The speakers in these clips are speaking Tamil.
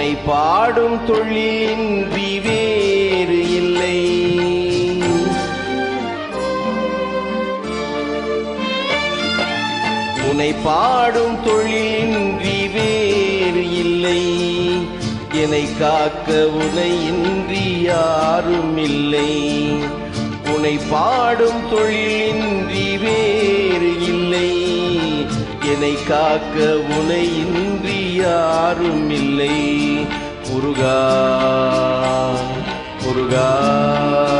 உன்னை பாடும் தொழிலின்றி வேறு இல்லை. உன்னை பாடும் தொழிலின்றி வேறு இல்லை. என்னை காக்க உனை இன்றி யாரும் இல்லை. உன்னை பாடும் தொழிலின்றி வேறு இல்லை. என்னை காக்க உனை இன்றி யாரும் இல்லை. முருகா முருகா.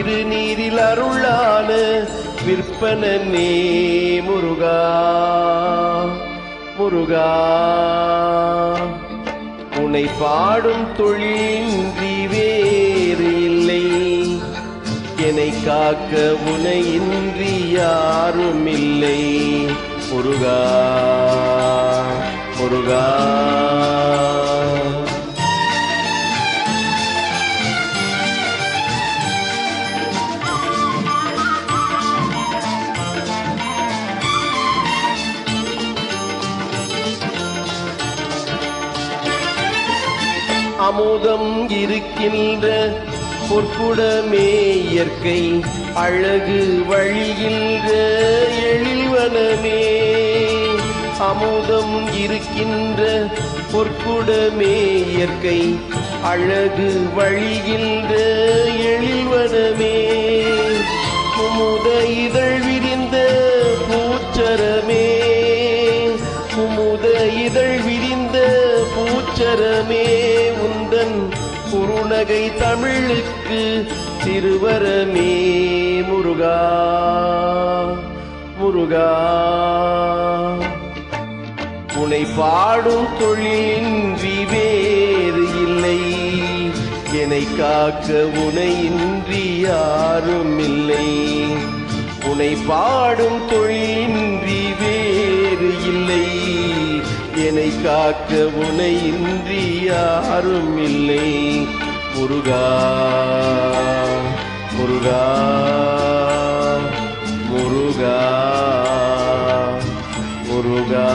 திருநீரில் அருளான விற்பன நீ முருகா முருகா. உனை பாடும் தொழின்றி வேறு இல்லை. என்னை காக்க உனை இன்றி யாரும் இல்லை முருகா முருகா. அமுதம் இருக்கின்ற பொற்குடமே இயற்கை அழகு வழிகின்ற எழில்வனமே அமுதம் இருக்கின்ற பொற்குடமே இயற்கை அழகு வழிகின்ற எழில்வனமே குமுத இதழ் குறுநகை தமிழுக்கு திருவரமே முருகா முருகா. உனை பாடும் தொழிலின்றி வேறு இல்லை என்னை காக்க உனை இன்றி யாரும் இல்லை. உனை பாடும் தொழிலின்றி வேறு இல்லை என்னை காக்க உனை இன்றி யாரும் இல்லை. முருகா முருகா முருகா முருகா.